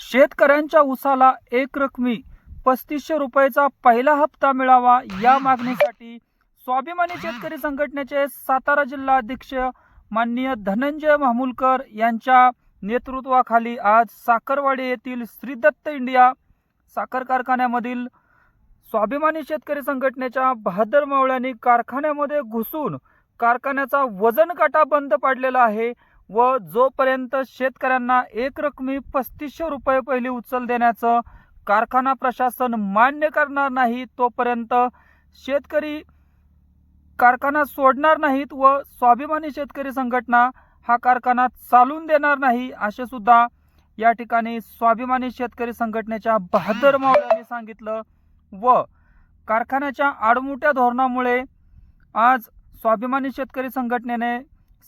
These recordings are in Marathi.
शेतकऱ्यांच्या उसाला एक रकमी पस्तीसशे रुपयाचा पहिला हप्ता मिळावा या मागणीसाठी स्वाभिमानी शेतकरी संघटनेचे सातारा जिल्हा अध्यक्ष माननीय धनंजय माहुलकर यांच्या नेतृत्वाखाली आज साखरवाडी येथील श्रीदत्त इंडिया साखर कारखान्यामधील स्वाभिमानी शेतकरी संघटनेच्या बहादर मावळ्यांनी कारखान्यामध्ये घुसून कारखान्याचा वजन काटा बंद पाडलेला आहे. व जोपर्यंत शेतकऱ्यांना एक रकमी पस्तीसशे रुपये पहिली उचल देण्याचं कारखाना प्रशासन मान्य करणार नाही तोपर्यंत शेतकरी कारखाना सोडणार नाहीत व स्वाभिमानी शेतकरी संघटना हा कारखाना चालून देणार नाही असे सुद्धा या ठिकाणी स्वाभिमानी शेतकरी संघटनेच्या बहादर मावळ्यांनी सांगितलं व कारखान्याच्या आडमोठ्या धोरणामुळे आज स्वाभिमानी शेतकरी संघटनेने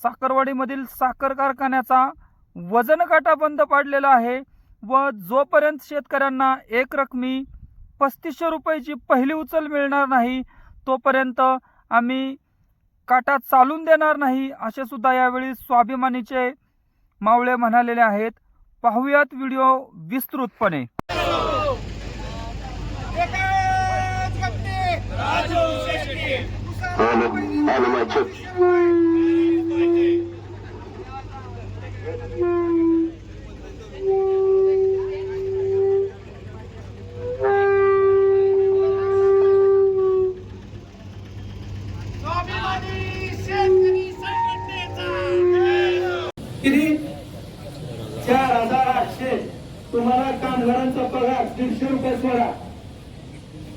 साखरवाडीमधील साखर कारखान्याचा वजन काटा बंद पाडलेला आहे व जोपर्यंत शेतकऱ्यांना एक रकमी पस्तीसशे रुपयाची पहिली उचल मिळणार नाही तोपर्यंत आम्ही काटा चालून देणार नाही असे सुद्धा यावेळी स्वाभिमानीचे मावळे म्हणालेले आहेत पाहूयात व्हिडिओ विस्तृतपणे on, on my chip. स्वाभिमानी शेतकरी संघटनेचा किती चार हजार आठशे तुम्हाला कामगारांचा पगार दीडशे रुपये सोडा.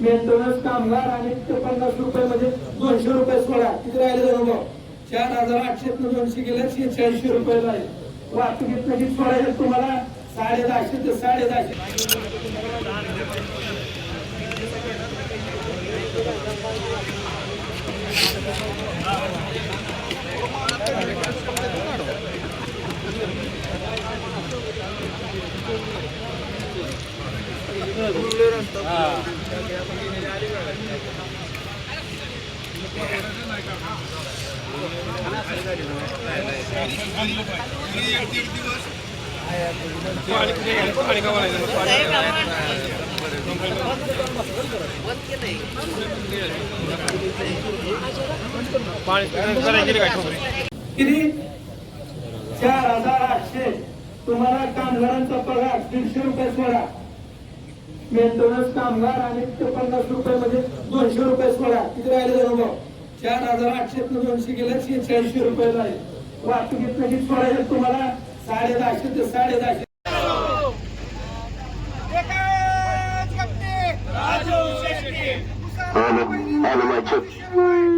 मेंटेनन्स कामगार आणि ते पन्नास रुपये म्हणजे दोनशे रुपये सोडा. किती राहिले जवळ चार हजार आठशे दोनशे गेले शेहेचाळीसशे रुपये राहिले वाहतुकीत किती सोडायचे तुम्हाला साडे दहाशे ते साडे दहाशे चार हजार आठशे. तुम्हाला कामगारांचा पगार दीडशे रुपये सोडा. मेंटेनन्स कामगार आणि ते पन्नास रुपये म्हणजे दोनशे रुपये सोडा. किती राहिले जवळ चार हजार आठशे दोनशे गेले शेहेचाळीसशे रुपये राहिले वाहतुकीत किती सोडायचे तुम्हाला साडे दहाशे ते साडे दहाशे my chip.